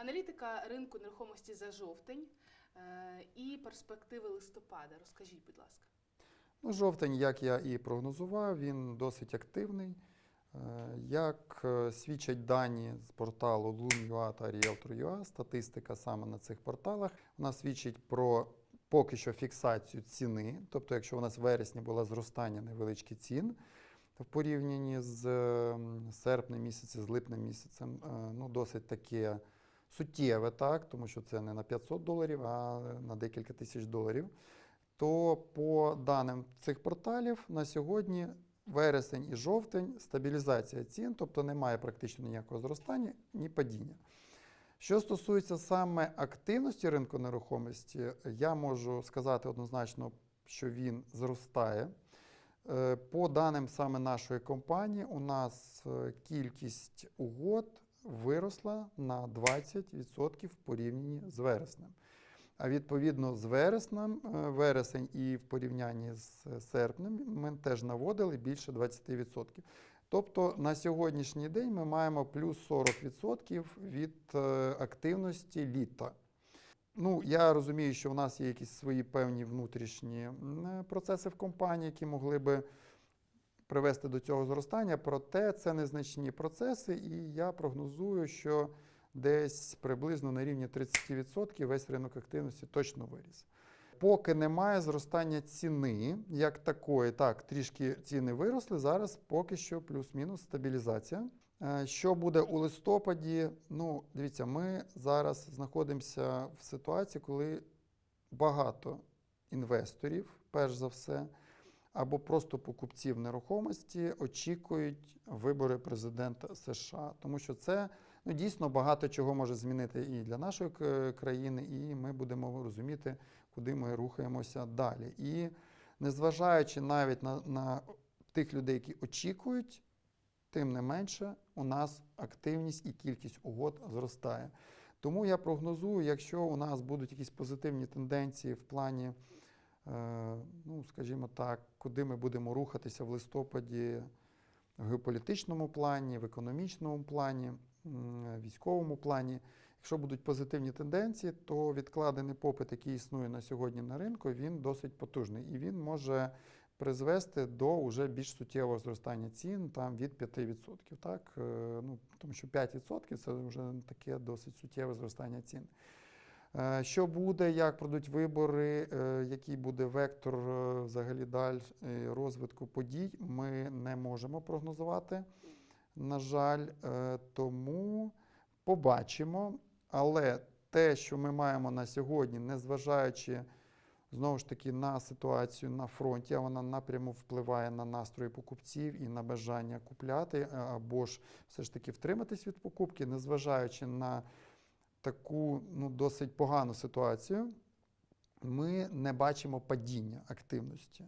Аналітика ринку нерухомості за жовтень е, і перспективи листопада. Розкажіть, будь ласка. Ну, жовтень, як я і прогнозував, він досить активний. Е, Як е, свідчать дані з порталу Loom.ua та Realtor.ua, статистика саме на цих порталах, вона свідчить про поки що фіксацію ціни. Тобто, якщо у нас в вересні було зростання невеличких цін в порівнянні з серпнем місяцем, з липнем місяцем, ну, досить таке суттєве, так, тому що це не на 500 доларів, а на декілька тисяч доларів то по даним цих порталів на сьогодні вересень і жовтень стабілізація цін, тобто немає практично ніякого зростання, ні падіння. Що стосується саме активності ринку нерухомості, я можу сказати однозначно, що він зростає. Е, По даним саме нашої компанії, у нас е, кількість угод виросла на 20% в порівнянні з вереснем. А відповідно з вереснем, е, вересень і в порівнянні з е, серпнем ми теж наводили більше 20%. Тобто на сьогоднішній день ми маємо плюс 40% від е, активності літа. Ну, я розумію, що в нас є якісь свої певні внутрішні процеси в компанії, які могли би привести до цього зростання, проте це незначні процеси, і я прогнозую, що десь приблизно на рівні 30% весь ринок активності точно виріс. Поки немає зростання ціни як такої, так, трішки ціни виросли, зараз поки що плюс-мінус стабілізація. Е, Що буде у листопаді? Ну, дивіться, ми зараз знаходимося в ситуації, коли багато інвесторів, перш за все, або просто покупців нерухомості очікують вибори президента США, тому що це ну, дійсно багато чого може змінити і для нашої країни, і ми будемо розуміти, куди ми рухаємося далі. І незважаючи навіть на, на тих людей, які очікують, тим не менше у нас активність і кількість угод зростає. Тому я прогнозую, якщо у нас будуть якісь позитивні тенденції в плані, ну, скажімо так, куди ми будемо рухатися в листопаді в геополітичному плані, в економічному плані, м, військовому плані. Якщо будуть позитивні тенденції, то відкладений попит, який існує на сьогодні на ринку, він досить потужний і він може призвести до уже більш суттєвого зростання цін там від 5%. Так? Е, Ну, тому що 5% це вже таке досить суттєве зростання цін. Е, Що буде, як пройдуть вибори, е, який буде вектор е, взагалі далі розвитку подій, ми не можемо прогнозувати. На жаль, тому побачимо. Але те, що ми маємо на сьогодні, незважаючи знову ж таки на ситуацію на фронті, а вона напряму впливає на настрої покупців і на бажання купляти, або ж все ж таки втриматись від покупки, незважаючи на таку ну, досить погану ситуацію, ми не бачимо падіння активності.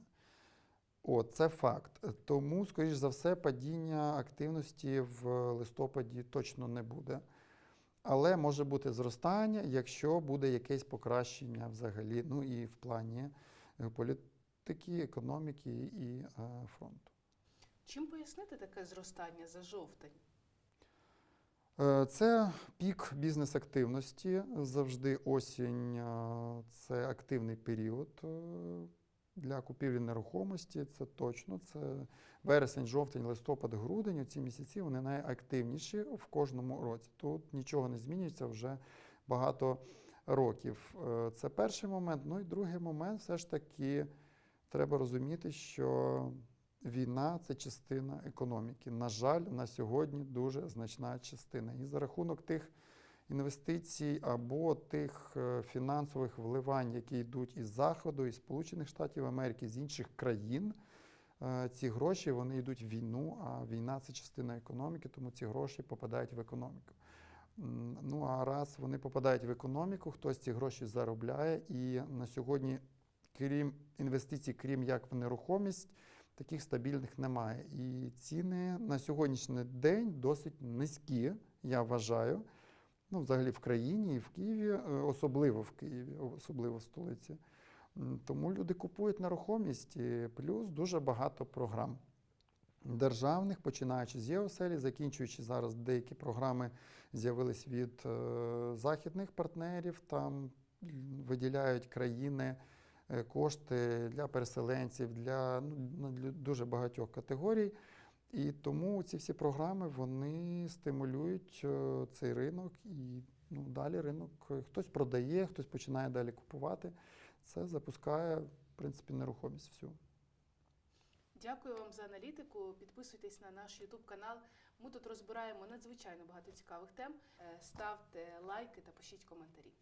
От, це факт. Тому, скоріш за все, падіння активності в листопаді точно не буде. Але може бути зростання, якщо буде якесь покращення взагалі, ну і в плані е, політики, економіки і е, фронту. Чим пояснити таке зростання за жовтень? Е, Це пік бізнес-активності. Завжди осінь е, це активний період е, для купівлі нерухомості. Це точно. Це вересень, жовтень, листопад, грудень. Ці місяці вони найактивніші в кожному році. Тут нічого не змінюється вже багато років. Це перший момент. Ну і другий момент, все ж таки, треба розуміти, що Війна це частина економіки. На жаль, на сьогодні дуже значна частина. І за рахунок тих інвестицій або тих е, фінансових вливань, які йдуть із Заходу, із Сполучених Штатів Америки, з інших країн, е, ці гроші вони йдуть в війну, а війна це частина економіки, тому ці гроші попадають в економіку. Ну а раз вони попадають в економіку, хтось ці гроші заробляє. І на сьогодні, крім інвестицій, крім як в нерухомість, таких стабільних немає. І ціни на сьогоднішній день досить низькі, я вважаю. Ну, взагалі в країні і в Києві, е, особливо в Києві, особливо в столиці. Тому люди купують нерухомість, плюс дуже багато програм. державних, починаючи з ЄОСЕЛі, закінчуючи зараз деякі програми з'явились від е, західних партнерів. Там виділяють країни кошти для переселенців, для, ну, для дуже багатьох категорій. І тому ці всі програми вони стимулюють е, цей ринок, і ну, далі ринок е, хтось продає, хтось починає далі купувати. Це запускає, в принципі, нерухомість всю. Дякую вам за аналітику. Підписуйтесь на наш YouTube канал. Ми тут розбираємо надзвичайно багато цікавих тем. Е, Ставте лайки та пишіть коментарі.